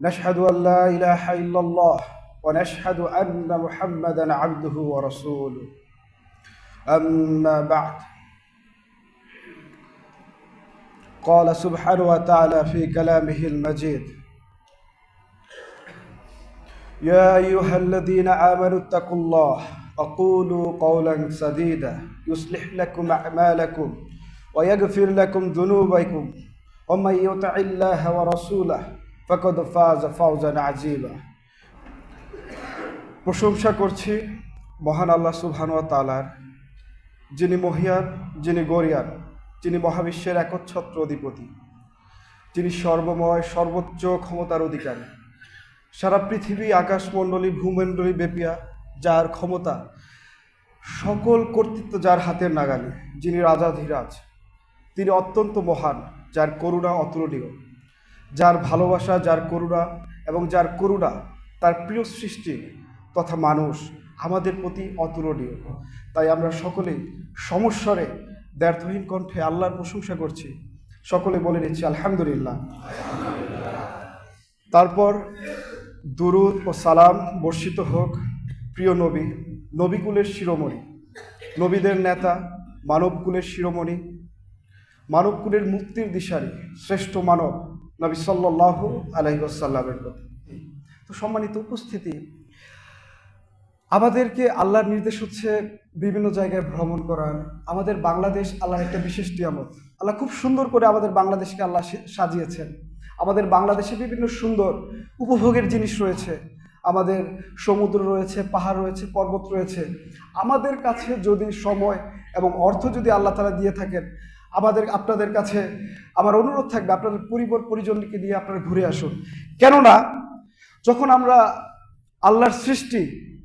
نشهد أن لا إله إلا الله ونشهد أن محمدا عبده ورسوله. أما بعد. قال سبحانه وتعالى في كلامه المجيد. يا أيها الذين آمنوا اتقوا الله وقولوا قولا سديدا. يصلح لكم أعمالكم ويغفر لكم ذنوبكم ومن يطع الله ورسوله ফকদ ফাজ ফাউজান প্রশংসা করছি মহান আল্লাহ সুবহানুয়া তালার যিনি মহিয়ার, যিনি গরিয়ান যিনি মহাবিশ্বের একচ্ছত্র অধিপতি, যিনি সর্বময়, সর্বোচ্চ ক্ষমতার অধিকারী। সারা পৃথিবী, আকাশমণ্ডলী, ভূমণ্ডলী বেপিয়া যার ক্ষমতা, সকল কর্তৃত্ব যার হাতের নাগালে, যিনি রাজাধিরাজ, তিনি অত্যন্ত মহান, যার করুণা অতুলনীয়। যার ভালোবাসা, যার করুণা এবং যার করুণা তার প্রিয় সৃষ্টি তথা মানুষ আমাদের প্রতি অতুলনীয়। তাই আমরা সকলেই সমস্বরে ব্যর্থহীন কণ্ঠে আল্লাহর প্রশংসা করছি। সকলে বলে নিচ্ছি, আলহামদুলিল্লাহ। তারপর দুরুদ ও সালাম বর্ষিত হোক প্রিয় নবী, নবীকুলের শিরোমণি। নবীদের নেতা, মানবকুলের শিরোমণি। মানবকুলের মুক্তির দিশারি, শ্রেষ্ঠ মানব। নবী সাল্লাহ আলহিবাসাল্লামের কথা তো সম্মানিত উপস্থিতি, আমাদেরকে আল্লাহর নির্দেশ হচ্ছে বিভিন্ন জায়গায় ভ্রমণ করার আমাদের বাংলাদেশ আল্লাহর একটা বিশেষ নিয়ামত। আল্লাহ খুব সুন্দর করে আমাদের বাংলাদেশকে আল্লাহ সাজিয়েছেন। আমাদের বাংলাদেশে বিভিন্ন সুন্দর উপভোগের জিনিস রয়েছে। আমাদের সমুদ্র রয়েছে, পাহাড় রয়েছে, পর্বত রয়েছে। আমাদের কাছে যদি সময় এবং অর্থ যদি আল্লাহ তালা দিয়ে থাকেন আমাদের, আপনাদের কাছে আমার অনুরোধ থাকবে, আপনাদের পরিবার পরিজনকে নিয়ে আপনারা ঘুরে আসুন। কেননা, যখন আমরা আল্লাহর সৃষ্টি,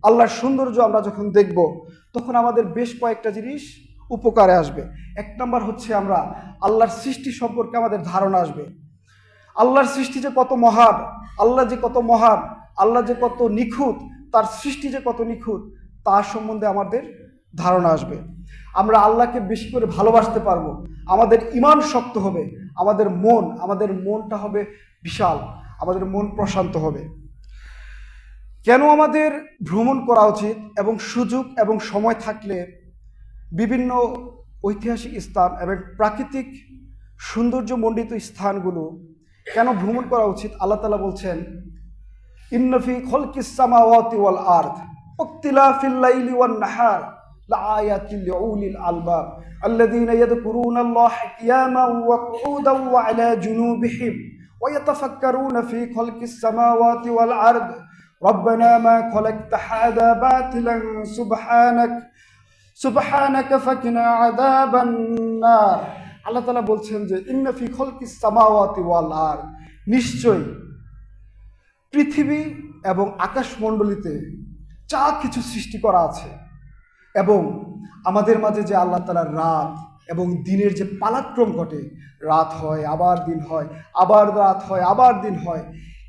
আল্লাহর সৌন্দর্য আমরা যখন দেখব, তখন আমাদের বেশ কয়েকটা জিনিস উপকারে আসবে। এক নম্বর হচ্ছে আমরা আল্লাহর সৃষ্টি সম্পর্কে আমাদের ধারণা আসবে। আল্লাহর সৃষ্টি যে কত মহান, আল্লাহ যে কত মহান, আল্লাহ যে কত নিখুঁত, তার সৃষ্টি যে কত নিখুঁত তার সম্বন্ধে আমাদের ধারণা আসবে। আমরা আল্লাহকে বেশি করে ভালোবাসতে পারব। আমাদের ইমান শক্ত হবে, আমাদের মন, আমাদের মনটা হবে বিশাল, আমাদের মন প্রশান্ত হবে। কেন আমাদের ভ্রমণ করা উচিত এবং সুযোগ এবং সময় থাকলে বিভিন্ন ঐতিহাসিক স্থান এবং প্রাকৃতিক সৌন্দর্যমণ্ডিত স্থানগুলো কেন ভ্রমণ করা উচিত? আল্লাহ তালা বলছেন ইন্নফি খলকিসামাওয়াতি ওয়াল আর্থ ওয়ান নাহার। لآيات لأولي الألباب الذين يذكرون الله قياما وقعودا وعلى جنوبهم ويتفكرون في خلق السماوات والأرض ربنا ما خلقت هذا باطلا سبحانك سبحانك فقنا عذاب النار আল্লাহ তালা বলছেন যে ইন্নফি খলকি সামাওয়াতি ওয়াল আর নিশ্চয়ই পৃথিবী এবং আকাশমণ্ডলীতে যা কিছু সৃষ্টি করা আছে এবং আমাদের মাঝে যে আল্লাহ তালার রাত এবং দিনের যে পালাক্রম ঘটে, রাত হয়, আবার দিন হয়, আবার রাত হয়, আবার দিন হয়,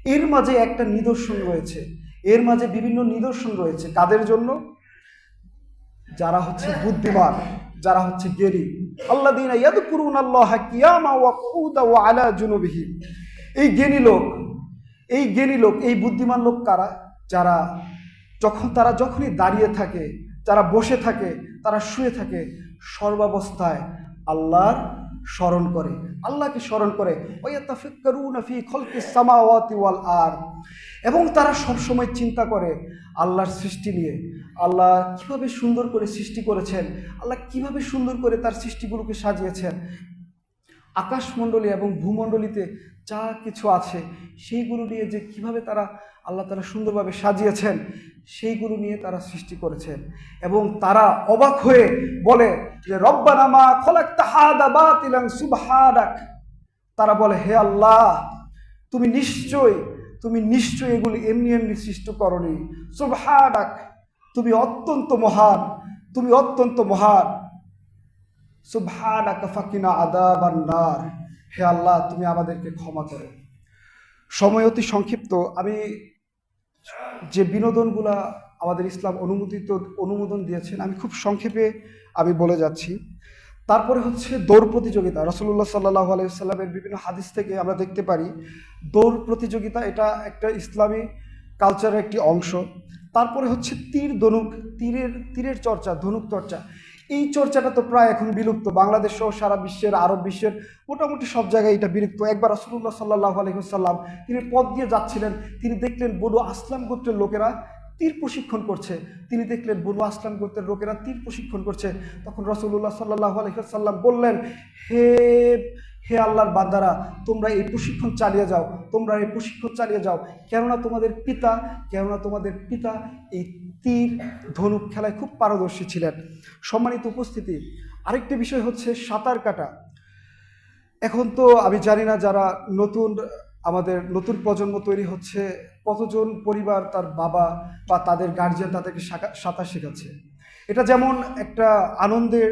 এর মাঝে একটা নিদর্শন রয়েছে। এর মাঝে বিভিন্ন নিদর্শন রয়েছে। কাদের জন্য? যারা হচ্ছে বুদ্ধিমান, যারা হচ্ছে গেরি আল্লাহ দিন আল্লাহ কিয়ামা ওয়া ওয়া এই জ্ঞানী লোক, এই জ্ঞানী লোক, এই বুদ্ধিমান লোক কারা? যারা যখন, তারা যখনই দাঁড়িয়ে থাকে যারা বসে থাকে, তারা শুয়ে থাকে, সর্বাবস্থায় আল্লাহর স্মরণ করে। আল্লাহকে স্মরণ করে আর এবং তারা সবসময় চিন্তা করে আল্লাহর সৃষ্টি নিয়ে, আল্লাহ কীভাবে সুন্দর করে সৃষ্টি করেছেন, আল্লাহ কীভাবে সুন্দর করে তার সৃষ্টিগুলোকে সাজিয়েছেন। আকাশমণ্ডলী এবং ভূমণ্ডলীতে যা কিছু আছে, সেইগুলো নিয়ে যে কীভাবে তারা আল্লাহ তারা সুন্দরভাবে সাজিয়েছেন সেইগুলো নিয়ে তারা সৃষ্টি করেছেন। এবং তারা অবাক হয়ে বলে যে রব্বানামা খলাক তাহাদা সুবহানাক। তারা বলে, হে আল্লাহ, তুমি নিশ্চয় তুমি নিশ্চয় এগুলি এমনি এমনি সৃষ্টি করনি। সুবহানাক, তুমি অত্যন্ত মহান, তুমি অত্যন্ত মহান। সুবহানাকা ফাকিনা আদাবান নার। হে আল্লাহ, তুমি আমাদেরকে ক্ষমা করো। সময় অতি সংক্ষিপ্ত। আমি যে বিনোদনগুলা আমাদের ইসলাম অনুমোদিত, অনুমোদন দিয়েছেন, আমি খুব সংক্ষেপে আমি বলে যাচ্ছি। তারপরে হচ্ছে দৌড় প্রতিযোগিতা। রসুল্লাহ সাল্লাহ আলাইসাল্লামের বিভিন্ন হাদিস থেকে আমরা দেখতে পারি, দৌড় প্রতিযোগিতা এটা একটা ইসলামী কালচারের একটি অংশ। তারপরে হচ্ছে তীর ধনুক তীরের তীরের চর্চা, ধনুক চর্চা। এই চর্চাটা তো প্রায় এখন বিলুপ্ত। বাংলাদেশ সহ সারা বিশ্বের, আরব বিশ্বের, মোটামুটি সব জায়গায় এটা বিলুপ্ত। একবার রসুল্লাহ সাল্লাহ আলহিহাল্লাম তিনি পথ দিয়ে যাচ্ছিলেন, তিনি দেখলেন বনু আসলাম গোত্রের লোকেরা তীর প্রশিক্ষণ করছে। তিনি দেখলেন বনু আসলাম গোত্রের লোকেরা তীর প্রশিক্ষণ করছে। তখন রসুল্লাহ সাল্লাহ আলহিহাল্লাম বললেন, হে হে আল্লাহর বান্দারা, তোমরা এই প্রশিক্ষণ চালিয়ে যাও, তোমরা এই প্রশিক্ষণ চালিয়ে যাও। কেননা তোমাদের পিতা, কেননা তোমাদের পিতা এই তীর ধনুক খেলায় খুব পারদর্শী ছিলেন। সম্মানিত উপস্থিতি, আরেকটি বিষয় হচ্ছে সাঁতার কাটা। এখন তো আমি জানি না যারা নতুন, আমাদের নতুন প্রজন্ম তৈরি হচ্ছে, কতজন পরিবার তার বাবা বা তাদের গার্জিয়ান তাদেরকে সাঁতার শেখাচ্ছে। এটা যেমন একটা আনন্দের,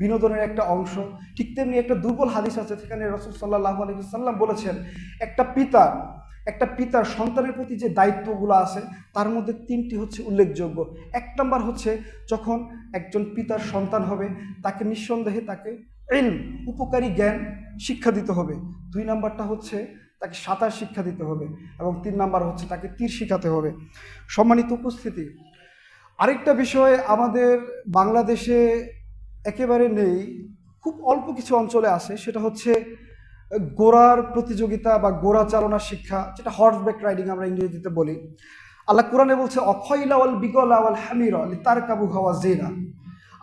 বিনোদনের একটা অংশ, ঠিক তেমনি একটা দুর্বল হাদিস আছে সেখানে রসুল সাল্লাহ আলহিসাল্লাম বলেছেন, একটা পিতা একটা পিতার সন্তানের প্রতি যে দায়িত্বগুলো আছে, তার মধ্যে তিনটি হচ্ছে উল্লেখযোগ্য। এক নম্বর হচ্ছে যখন একজন পিতার সন্তান হবে, তাকে নিঃসন্দেহে তাকে এলম উপকারী জ্ঞান শিক্ষা দিতে হবে। দুই নাম্বারটা হচ্ছে তাকে সাঁতার শিক্ষা দিতে হবে এবং তিন নাম্বার হচ্ছে তাকে তীর শিখাতে হবে। সম্মানিত উপস্থিতি, আরেকটা বিষয় আমাদের বাংলাদেশে একেবারে নেই, খুব অল্প কিছু অঞ্চলে আছে, সেটা হচ্ছে গোড়ার প্রতিযোগিতা বা গোড়া চালনা শিক্ষা, যেটা হর্সব্যাক রাইডিং আমরা ইংরেজিতে বলি, আল্লাহ কোরআনে বলছে অখয়লাওয়াল বিগলাওয়াল হামির তার কাবু হওয়া জেনা।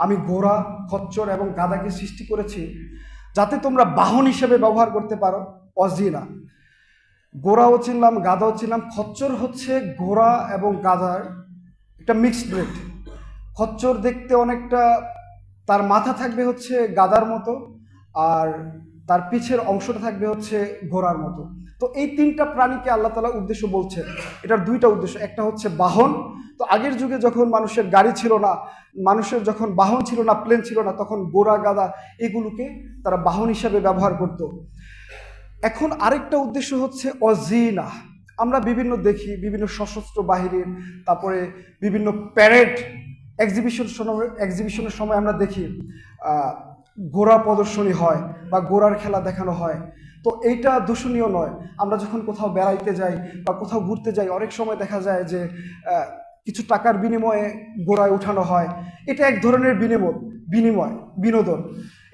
আমি ঘোড়া খচ্চর এবং গাদাকে সৃষ্টি করেছি যাতে তোমরা বাহন হিসেবে ব্যবহার করতে পারো, অজিনা। গোড়াও চিনলাম, গাদাও চিনলাম, খচ্চর হচ্ছে ঘোড়া এবং গাদার একটা মিক্সড ব্রেড খচ্চর দেখতে অনেকটা, তার মাথা থাকবে হচ্ছে গাদার মতো, আর তার পিছের অংশটা থাকবে হচ্ছে ঘোড়ার মতো। তো এই তিনটা প্রাণীকে আল্লাহ তালা উদ্দেশ্য বলছেন। এটার দুইটা উদ্দেশ্য, একটা হচ্ছে বাহন। তো আগের যুগে যখন মানুষের গাড়ি ছিল না, মানুষের যখন বাহন ছিল না, প্লেন ছিল না, তখন গোড়া গাদা এগুলোকে তারা বাহন হিসাবে ব্যবহার করত। এখন আরেকটা উদ্দেশ্য হচ্ছে অজিনা। আমরা বিভিন্ন দেখি, বিভিন্ন সশস্ত্র বাহিনীর, তারপরে বিভিন্ন প্যারেড এক্সিবিশন এক্সিবিশনের সময় আমরা দেখি ঘোড়া প্রদর্শনী হয় বা গোড়ার খেলা দেখানো হয়। তো এইটা দূষণীয় নয়। আমরা যখন কোথাও বেড়াইতে যাই বা কোথাও ঘুরতে যাই, অনেক সময় দেখা যায় যে কিছু টাকার বিনিময়ে গোড়ায় উঠানো হয়। এটা এক ধরনের বিনিময় বিনিময়, বিনোদন।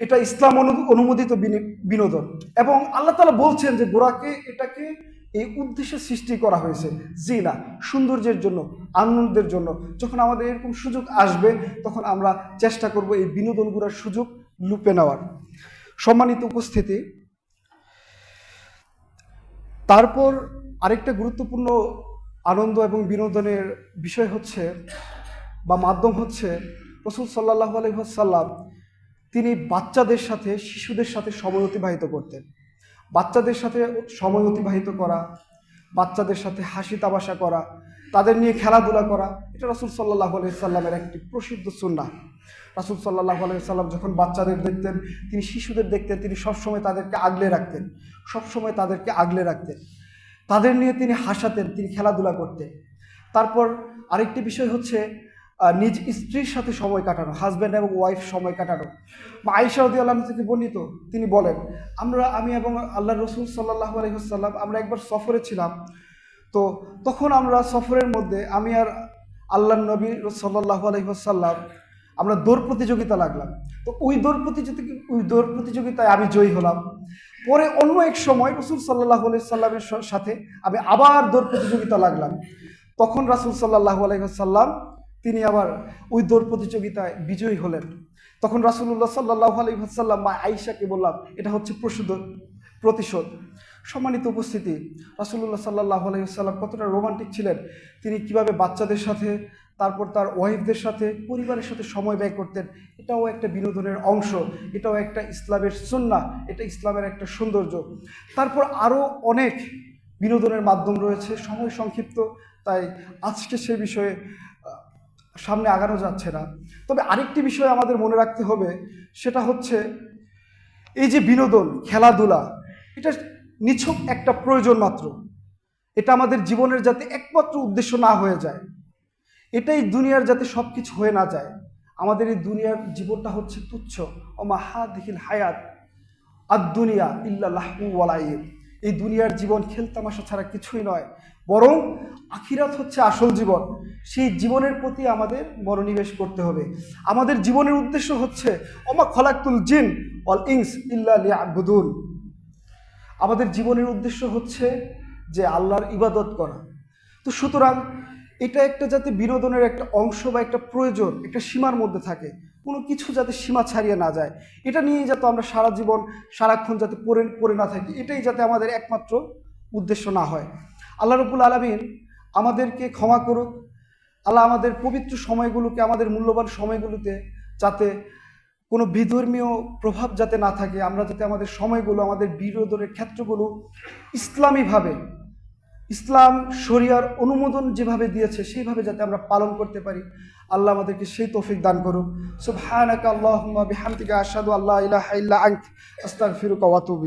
এটা ইসলাম অনু- অনুমোদিত বিনি- বিনোদন। এবং আল্লাহ তালা বলছেন যে, গোড়াকে, এটাকে এই উদ্দেশ্যে সৃষ্টি করা হয়েছে। জি না সৌন্দর্যের জন্য, আনন্দের জন্য। যখন আমাদের এরকম সুযোগ আসবে, তখন আমরা চেষ্টা করব এই বিনোদনগুলোর সুযোগ লুপে নেওয়ার। সম্মানিত উপস্থিতি, তারপর আরেকটা গুরুত্বপূর্ণ আনন্দ এবং বিনোদনের বিষয় হচ্ছে বা মাধ্যম হচ্ছে রসুল সাল্লাহ আলহিহাসাল্লাম তিনি বাচ্চাদের সাথে, শিশুদের সাথে সময় অতিবাহিত করতেন। বাচ্চাদের সাথে সময় অতিবাহিত করা, বাচ্চাদের সাথে হাসি তামাশা করা তাদের নিয়ে খেলাধুলা করা, এটা রসুল সাল্লাহ সাল্লামের একটি প্রসিদ্ধ সুন্না রাসুল সাল্লাহ সাল্লাম যখন বাচ্চাদের দেখতেন, তিনি শিশুদের দেখতেন, তিনি সবসময় তাদেরকে আগলে রাখতেন, সবসময় তাদেরকে আগলে রাখতেন। তাদের নিয়ে তিনি হাসাতেন, তিনি খেলাধুলা করতেন। তারপর আরেকটি বিষয় হচ্ছে নিজ স্ত্রীর সাথে সময় কাটানো, হাজব্যান্ড এবং ওয়াইফ সময় কাটানো। আইসা রদি আল্লাহ থেকে বর্ণিত, তিনি বলেন, আমরা, আমি এবং আল্লাহ রসুল সাল্লাহ আলহিহাল্লাম আমরা একবার সফরে ছিলাম তো তখন আমরা সফরের মধ্যে আমি আর আল্লাহ নবী সাল্লাহ আলহিহাল্লাম আমরা দৌড় প্রতিযোগিতা লাগলাম। তো ওই দৌড় প্রতিযোগিতা ওই দৌড় প্রতিযোগিতায় আমি জয়ী হলাম। পরে অন্য এক সময় রসুল সাল্লাহ সাল্লামের সাথে আমি আবার দৌড় প্রতিযোগিতা লাগলাম। তখন রাসুল সাল্লাহ আলহিহাল্লাম তিনি আবার ওই দৌড় প্রতিযোগিতায় বিজয়ী হলেন। তখন রাসুল্লাহ সাল্লাহ আলহিহাল্লাম মা আইসাকে বললাম, এটা হচ্ছে প্রসুদ প্রতিশোধ। সম্মানিত উপস্থিতি রাসুল্লাহ সাল্লাহ আলহিহাল্লাম কতটা রোমান্টিক ছিলেন, তিনি কীভাবে বাচ্চাদের সাথে, তারপর তার ওয়াইফদের সাথে, পরিবারের সাথে সময় ব্যয় করতেন, এটাও একটা বিনোদনের অংশ, এটাও একটা ইসলামের সুন্না, এটা ইসলামের একটা সৌন্দর্য। তারপর আরও অনেক বিনোদনের মাধ্যম রয়েছে, সময় সংক্ষিপ্ত, তাই আজকে সে বিষয়ে সামনে আগানো যাচ্ছে না। তবে আরেকটি বিষয় আমাদের মনে রাখতে হবে, সেটা হচ্ছে এই যে বিনোদন, খেলাধুলা এটা নিছক একটা প্রয়োজন মাত্র। এটা আমাদের জীবনের যাতে একমাত্র উদ্দেশ্য না হয়ে যায়। এটাই দুনিয়ার যাতে সব কিছু হয়ে না যায়। আমাদের এই দুনিয়ার জীবনটা হচ্ছে তুচ্ছ। মাহা দিখিল হায়াত আর দুনিয়া ইল্লা লাহু এই দুনিয়ার জীবন খেলতামাশা ছাড়া কিছুই নয়। বরং আখিরাত হচ্ছে আসল জীবন। সেই জীবনের প্রতি আমাদের মনোনিবেশ করতে হবে। আমাদের জীবনের উদ্দেশ্য হচ্ছে, ওমা খলাকুল জিন অল ইংস ইল্লা লিয়াবুদুন। আমাদের জীবনের উদ্দেশ্য হচ্ছে যে আল্লাহর ইবাদত করা। তো সুতরাং এটা একটা যাতে বিনোদনের একটা অংশ বা একটা প্রয়োজন, একটা সীমার মধ্যে থাকে। কোনো কিছু যাতে সীমা ছাড়িয়ে না যায়। এটা নিয়েই যাতে আমরা সারা জীবন, সারাক্ষণ যাতে পড়ে পড়ে না থাকি। এটাই যাতে আমাদের একমাত্র উদ্দেশ্য না হয়। আল্লাহ রবুল আলমিন আমাদেরকে ক্ষমা করুক। আল্লাহ আমাদের পবিত্র সময়গুলোকে, আমাদের মূল্যবান সময়গুলোতে যাতে কোনো বিধর্মীয় প্রভাব যাতে না থাকে, আমরা যাতে আমাদের সময়গুলো, আমাদের বিরোধের ক্ষেত্রগুলো ইসলামীভাবে, ইসলাম শরিয়ার অনুমোদন যেভাবে দিয়েছে, সেইভাবে যাতে আমরা পালন করতে পারি, আল্লাহ আমাদেরকে সেই তৌফিক দান করুক। সুবহানাকা আল্লাহুম্মা বিহামদিকা আশহাদু আল্লা ইলাহা ইল্লা আনতা, আস্তাগফিরুকা ওয়া আতুবু